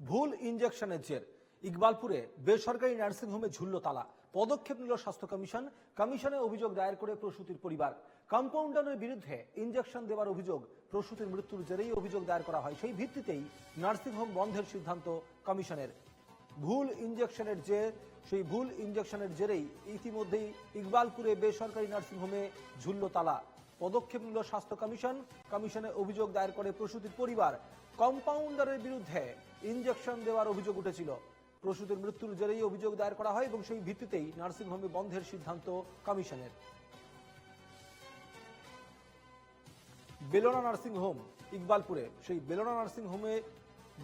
ভুল ইঞ্জেকশনের জের। ইকবালপুরে বেসরকারি নার্সিংহোমে ঝুলল তালা। পদক্ষেপ নিল স্বাস্থ্য কমিশন। কমিশনে অভিযোগ দায়ের করে প্রসূতির পরিবার। কম্পাউন্ডারের বিরুদ্ধে ইঞ্জেকশন দেওয়ার অভিযোগ, প্রসূতির মৃত্যুর জেরেই অভিযোগ দায়ের করা হয়। সেই ভিত্তিতেই নার্সিংহোম বন্ধের সিদ্ধান্ত কমিশনের। ভুল ইঞ্জেকশনের যে সেই ভুল ইঞ্জেকশনের জেরেই ইতিমধ্যেই ইকবালপুরে বেসরকারি নার্সিংহোমে ঝুলল তালা। পদক্ষেপ নিল স্বাস্থ্য কমিশন। কমিশনে অভিযোগ দায়ের করে প্রসূতির পরিবার। কম্পাউন্ডারের বিরুদ্ধে ইঞ্জেকশন দেওয়ার অভিযোগ উঠেছিল। প্রসূতির মৃত্যুর জেরেই অভিযোগ দায়ের করা হয় এবং সেই ভিত্তিতেই নার্সিংহোমে বন্ধের সিদ্ধান্ত কমিশনের। বেলোনা নার্সিং হোম ইকবালপুরে সেই বেলোনা নার্সিং হোমে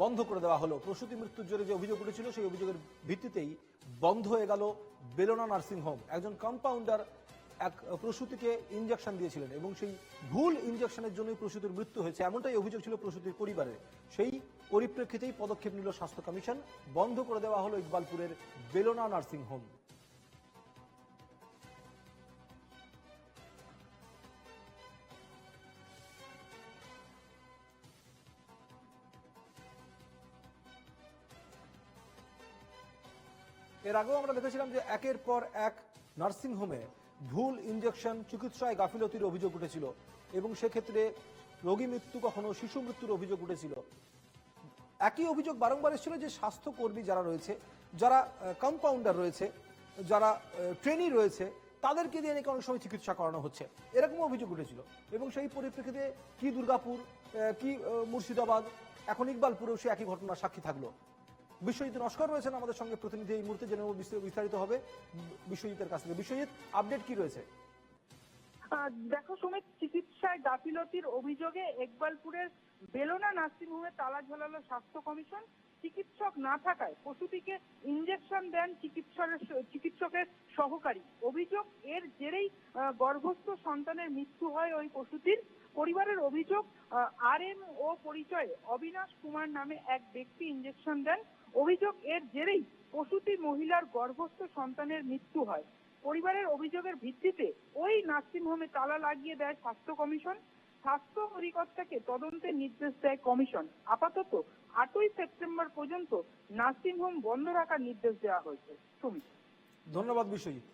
বন্ধ করে দেওয়া হলো। প্রসূতি মৃত্যুর জন্য যে অভিযোগ উঠেছিল সেই অভিযোগের ভিত্তিতেই বন্ধ হয়ে গেল বেলোনা নার্সিং হোম একজন কম্পাউন্ডার এক প্রসূতিকে ইঞ্জেকশন দিয়েছিলেন এবং সেই ভুল ইঞ্জেকশনের জন্যই প্রসূতির মৃত্যু হয়েছে। এমনটাই অভিযোগ ছিল প্রসূতির পরিবারের। সেই পরিপ্রেক্ষিতেই পদক্ষেপ নিল স্বাস্থ্য কমিশন। বন্ধ করে দেওয়া হলো ইকবালপুরের বেলোনা নার্সিং হোম। এর আগেও আমরা দেখেছিলাম যে একের পর এক নার্সিং হোমে ভুল ইঞ্জেকশন চিকিৎসায় গাফিলতির অভিযোগ উঠেছিল এবং সেক্ষেত্রে রোগী মৃত্যু কখনো শিশু মৃত্যুর অভিযোগ উঠেছিল। একই অভিযোগ বারংবার এসেছিল যে স্বাস্থ্যকর্মী যারা রয়েছে, যারা কম্পাউন্ডার রয়েছে, যারা ট্রেনি রয়েছে, তাদেরকে দিয়ে নাকি অনেক সময় চিকিৎসা করানো হচ্ছে। এরকম অভিযোগ উঠেছিল এবং সেই পরিপ্রেক্ষিতে কি দুর্গাপুর কি মুর্শিদাবাদ, এখন ইকবালপুরেও সে একই ঘটনার সাক্ষী থাকল। বিশ্বজিৎ নস্কর রয়েছেন আমাদের সঙ্গে প্রতিনিধি এই মুহূর্তে, জেনে বিস্তারিত- হবে বিশ্বজিতের কাছ থেকে। বিশ্বজিৎ আপডেট কি রয়েছে? দেখো সুমিত, চিকিৎসায় গাফিলতির অভিযোগে একবালপুরের বেলোনা নার্সিংহোমে তালা ঝোলালো স্বাস্থ্য কমিশন। চিকিৎসক না থাকায় প্রসূতিকে ইঞ্জেকশন দেন চিকিৎসকের চিকিৎসকের সহকারী। অভিযোগ, এর জেরেই গর্ভস্থ সন্তানের মৃত্যু হয় ওই প্রসূতির পরিবারের অভিযোগ আর এম ও পরিচয়ে অবিনাশ কুমার নামে এক ব্যক্তি ইঞ্জেকশন দেন। অভিযোগ, এর জেরেই প্রসূতি মহিলার গর্ভস্থ সন্তানের মৃত্যু হয়। পরিবারের অভিযোগের ভিত্তিতে ওই নার্সিংহোমে তালা লাগিয়ে দেয় স্বাস্থ্য কমিশন। স্বাস্থ্য অধিকর্তাকে তদন্তের নির্দেশ দেয় কমিশন। আপাতত আটই সেপ্টেম্বর পর্যন্ত নার্সিংহোম বন্ধ রাখার নির্দেশ দেওয়া হয়েছে। ধন্যবাদ বিশ্বজিৎ।